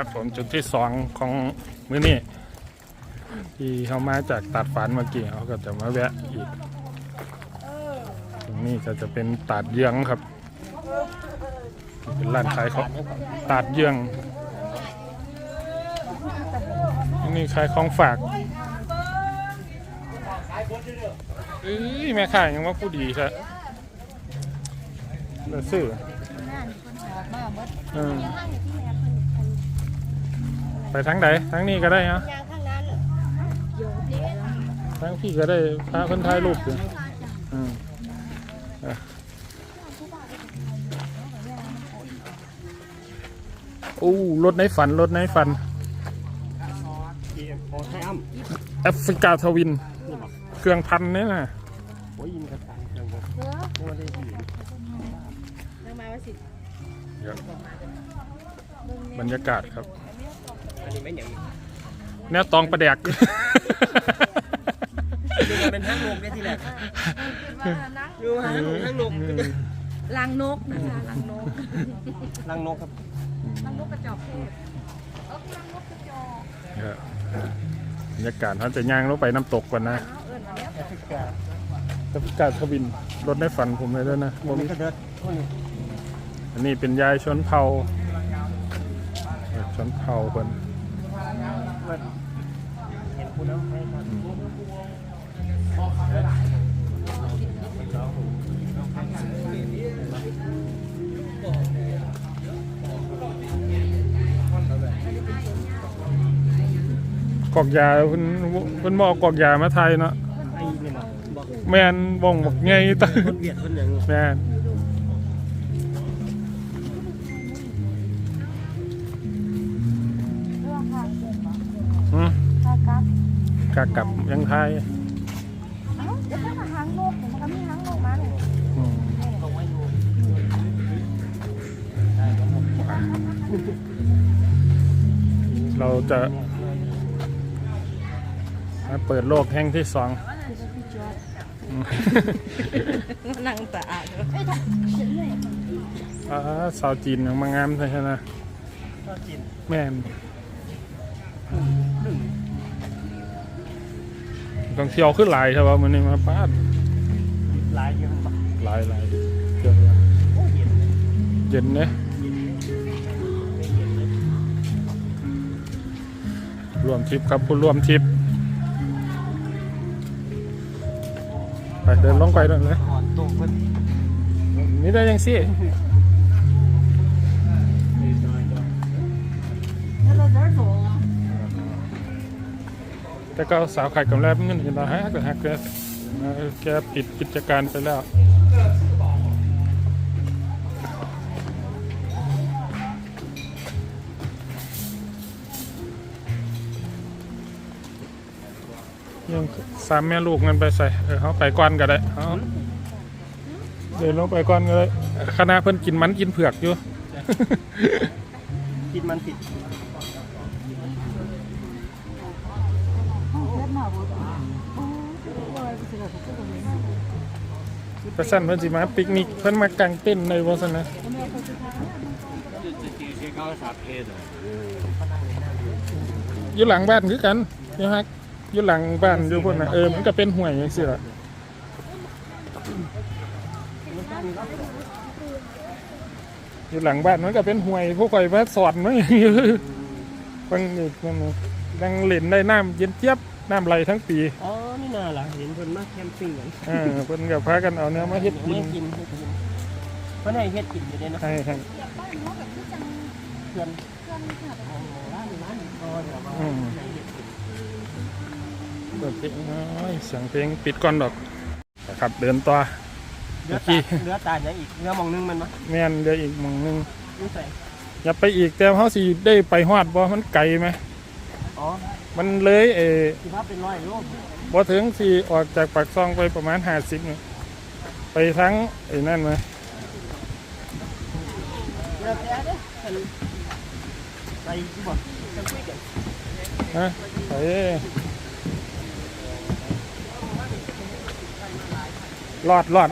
ครับผมจุดที่สองของมื้อนี้ที่เขามาจากตัดฝันเมื่อกี้เขาก็จะมาแวะอีกตรงนี้ก็จะเป็นตาดเยืองครับ เป็นร้านขายของตาดเยืองนี่ขายของฝากเอ้ยแม่ขายยังว่าผู้ดีใช่เดี๋ยวซื้อเออ ไปทางไหนทางนี้ก็ได้ฮะยางข้างนั้นทางพี่ก็ได้พาคนถ่ายรูปอยู่อืมเออโอ้รถในฝันรถในฝันโอ้ใช่อ้ำแอฟริกาทวิน เครื่องพันเนี่ยนะโอ้ยยินกระสันเครื่องผมไม่ได้ยินนางมาว่าสิเดี๋ยวบรรยากาศครับ อันนี้ไม่อย่างแนวตองประแดก ดูเป็นทั้งลมได้ทีแรกลังดูทั้งลมทั้งลมลังนกนะคะลังนกลังนกครับลังนกกระจอกเทศเออลังนกกระจอกครับบรรยากาศเขาจะย่างลงไปน้ำตกก่อนนะเอาเอิญมาแล้วแอฟริกาแอฟริกาทวินรถในฝันผมเลยด้วยนะผมมีกระเดิดพวกนี้อันนี้เป็นยายชนเผ่าชนเผ่าคน เห็นคุณแล้วให้ก่อนกอกยาเพิ่นเพิ่นบอกกอกยามาไทยเนาะไอ้นี่มาบอกแม่นบ่งบอกไงตะคนเวียดคนอย่างแม่น หืมค่ะครับกากลับยังไทยเอ้าเดี๋ยวถ้ามาหางนกเดี๋ยวมันก็มีหางนกมาเนี่ยอืมต้องไว้ดูเราจะมาเปิดโลกแห่งที่สองอืมนั่งตาอ่านอ่าสาวจีนยังมางามใช่ไหมก็จินแม่น ต้องเที่ยวขึ้นหลายใช่ป่ะมันนี่มาป้าดลายเยอะมากหลายหลายเยอะเลยโอ้เย็นเลยเย็นเนี่ยไม่เย็นเลยรวมทริปครับผู้ร่วมทริปไปเดินลงไปด้วยเลย อ่อนตรงเพิ่น นี่ได้ยังสิ แต่ก็สาวขายกำไรเงินเห็นเราฮักแต่ฮักแกแกปิดกิจการไปแล้วยังสามแม่ลูกเงินไปใส่เขาไปก่อนก็ได้เอาเดินลงไปก่อนก็ได้คณะเพิ่นกินมันกินเผือกอยู่ กินมันติด แต่สั้นเพิ่อนสิมาปิกนิกเพิ่อนมากางเต้นในวาสนะอยู่หลังบ้านคือกันอยู่ฮักอยู่หลังบ้านอยู่พุ่นะเออมันก็เป็นห่วยจังซี่ล่ะอยู่หลังบ้านมันก็เป็นห่วยพวกข่อยมาสอนมาอยู่ฟังนี่มันดังเล่นได้น้ำเย็นเจี๊ยบ น้ำไหลทั้งปีอ๋อนี่น่าล่ะเห็นเพิ่นมาแคมปิ้งกันเออเพิ่นก็พากันเอาเนื้อมาเฮ็ดกิไม่นกินไม่กินเพิ่นให้เฮ็ดกินอยู่เนี่ยนะให้ให้เพื่อนร้านร้านอ๋อเดี๋ยวมาอืมให้เฮ็ดกินเปิดเพลงน้อยเสียงเพลงปิดก่อนดอกนะครับเดินต่อเหลือเมื่อกี้ตาเหลือตาอย่างอีกเหลือหมองนึงมันมั้ยแม่นเดี๋ยวอีกหมองหนึงนี่ใส่อย่าไปอีกแต่เฮาสิได้ไปฮอดบ่มันไกลไหมอ๋อ มันเลยเออสิว่าเป็นร้อยโลบ่ถึงสิออกจากปากซองไปประมาณ50นี่ไปทั้งไอ้นั่นไหมเดี๋ยวแต่เด้อเพิ่นไปสิบ่เพิ่นคุยกันฮะไปรอดรอด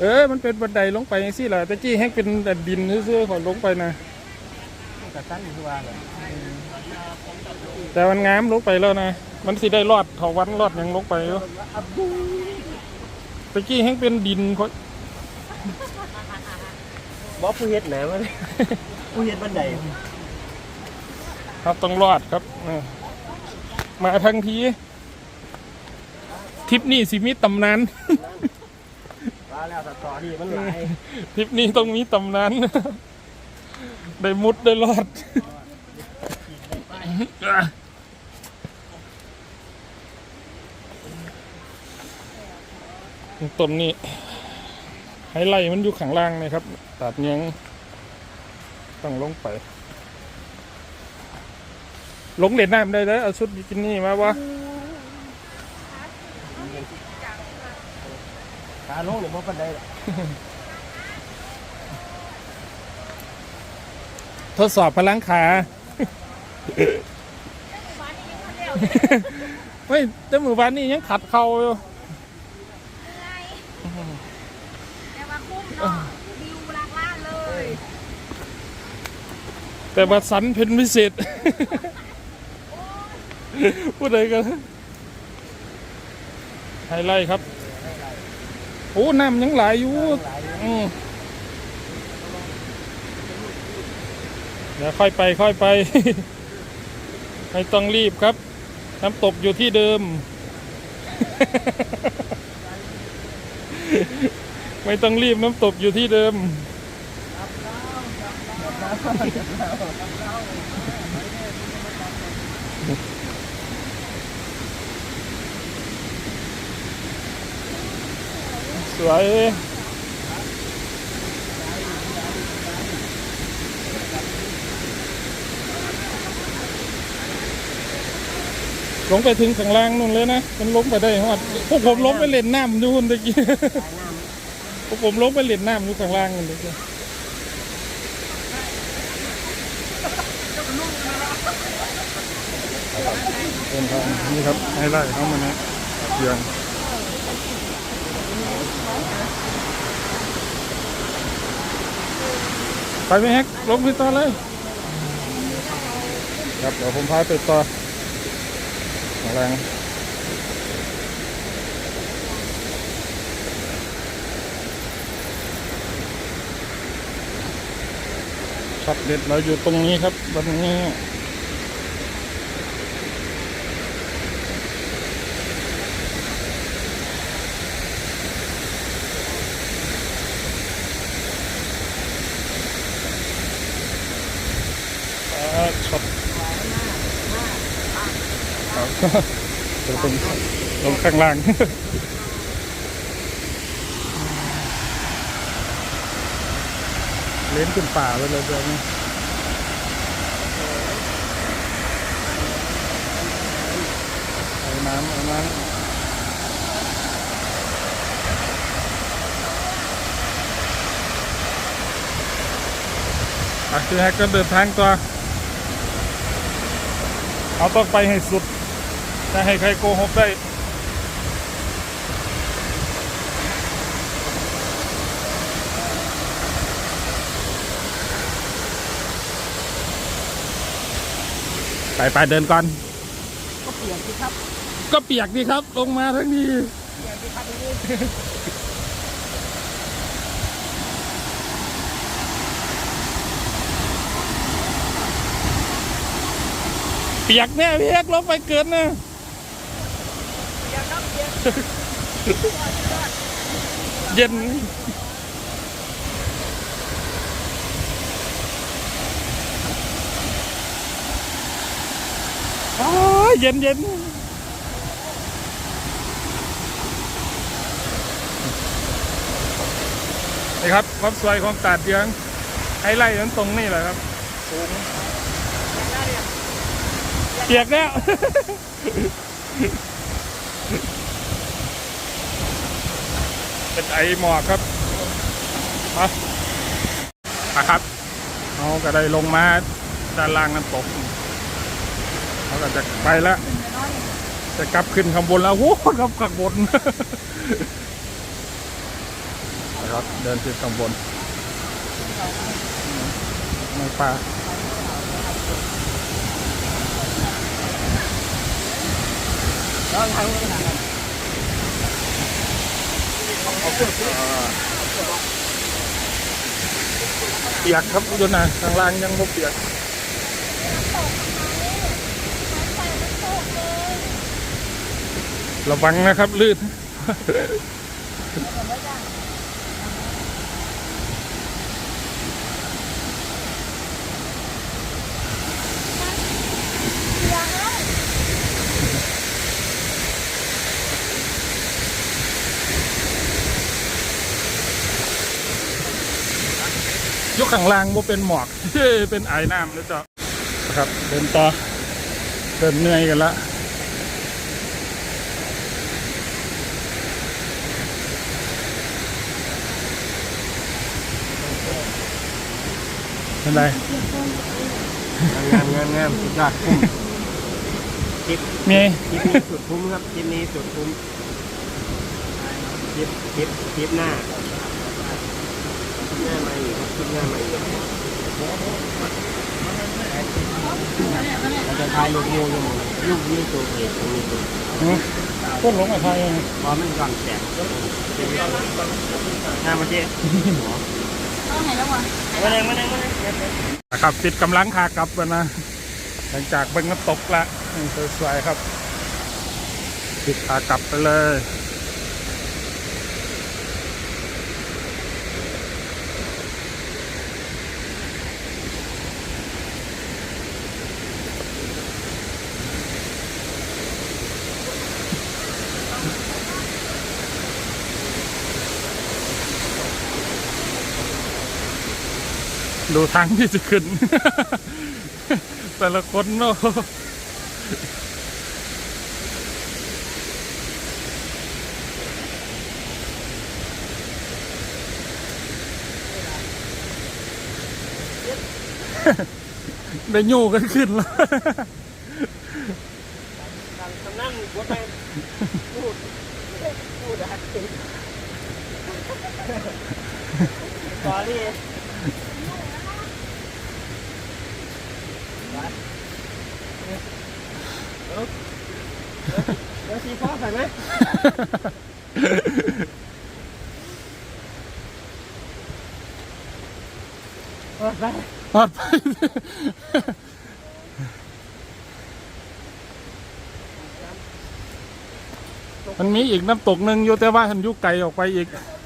เออ มันเป็นบันไดลงไปจังซี่ล่ะแต่กี้แฮงเป็นแต่ดินซื่อๆขอยลงไปนะก็กับสั้นคือว่าเลย แต่มันงามลงไปแล้วนะ มันสิได้รอดเถาวันรอดหยังลงไปอยู่ตะกี้แห้งเป็นดินเขาบอผู้เฮ็ดแหนมันผู้เฮ็ดบันไดครับต้องรอดครับเออมาทั้งทีทริปนี้สิมีตำนานว่าแล้วสตอรี่มันหลายทริปนี้ต้องมีตำนานได้มุดได้รอด ต้นนี้ไฮไลท์มันอยู่ข้างล่างนะครับ ตัดเนียงต้องลงไป ลงเล่นน้ำได้แล้วเอาชุดบิกินี่มาวะขาลงหรือบ่บันไดล่ะทดสอบพลังขา ไม่แต่มือวานนี้ยังขัดเข่าอยู่แต่ว่าคุ้มเนาะวิวลากล่านเลย แต่ว่าสันเพนพิเศษพูดอะไรกันไฮไลท์ครับโอ้น้ำยังไหลอยู่อืมเดี๋ยวค่อยไปค่อยไป ไม่ต้องรีบครับ น้ำตกอยู่ที่เดิม ไม่ต้องรีบน้ำตกอยู่ที่เดิมสวย ลงไปถึงข้างล่างนู่นเลยนะ มันลงไปได้ฮอดพวกผมลงไปเล่นน้ำอยู่คนตะกี้พวกผมลงไปเล่นน้ำอยู่ข้างล่างนั่นตะกี้เป็นทางนี่ครับไฮไลท์เข้ามานะเยืองไปไหมแฮกลงไปต่อเลย ครับเดี๋ยวผมพาไปต่อ ข้างล่างช็อตเด็ดเราอยู่ตรงนี้ครับวันนี้ ครับเดี๋ยวผมลงข้างล่างเล่นขึ้นป่าไปเลยเดี๋ยวนี้เอาน้ำเอาน้ำอะคือแฮกก็เดินทางต่อเอาต้องไปให้สุด จะให้ใครโกหกได้ไปไปเดินก่อน ก็เปลี่ยนสิครับ ก็เปียกดีครับ ลงมาทั้งนี้เปลี่ยนสิครับนี่เปียกแน่พี่เอกลงไปเกินนะ เย็นอ้าวเย็นเย็นนี่ครับความสวยของตาดเยืองไฮไลท์นั้นตรงนี้แหละครับ สูงเปียกแล้ว เป็นไอหมอกครับมามาครับเขาก็ได้ลงมาด้านล่างน้ำตกเขาก็จะไปแล้ว จะกลับขึ้นข้างบนแล้วโอ้ครับข้างบนนะครับเดินขึ้นข้างบนในป่าล้วทางนู้นขนาน เปียกครับอยนนะข้างล่างยังไม่เปียกระวังนะครับลื่น ยกข้างล่างว่าเป็นหมอกเป็นไอน้ำแล้วจ้ะนะครับเดินต่อเดินเหนื่อยกันละเป็นไรงามงามงามสุดยอดคุ้มคลิปมีคลิปนี้สุดคุ้มครับคลิปนี้สุดคุ้มคลิปคลิปคลิปหน้าคลิป หน้ามาอีกครับคลิปหน้ามาอีกเราจะถ่ายลูกงูอยู่ลูกนี่ตัวเอกตรงนี้ตัวต้นหลงกับไทยยังพอมันก่อนแตกหน้ามาเจ๊ต้องไหนแล้ววะมาเลยมาเลยมาเลยนะครับติดกำลังขากลับแล้วนะ หลังจากเบิ่งน้ำตกละสวยๆครับ ติดขากลับไปเลย ดูทางที่จะขึ้น แต่ละคนเนาะได้โยกันขึ้นแล้วทำนั่งกดไปพูดพูดอะไรสอรี่ ดี๋ยวสีฟ้าใส่ไหมเออไปปลอดภัยมันมีอีกน้ำตกหนึ่งอยู่แต่ว่าฉันอยุไกลออกไปอีกเ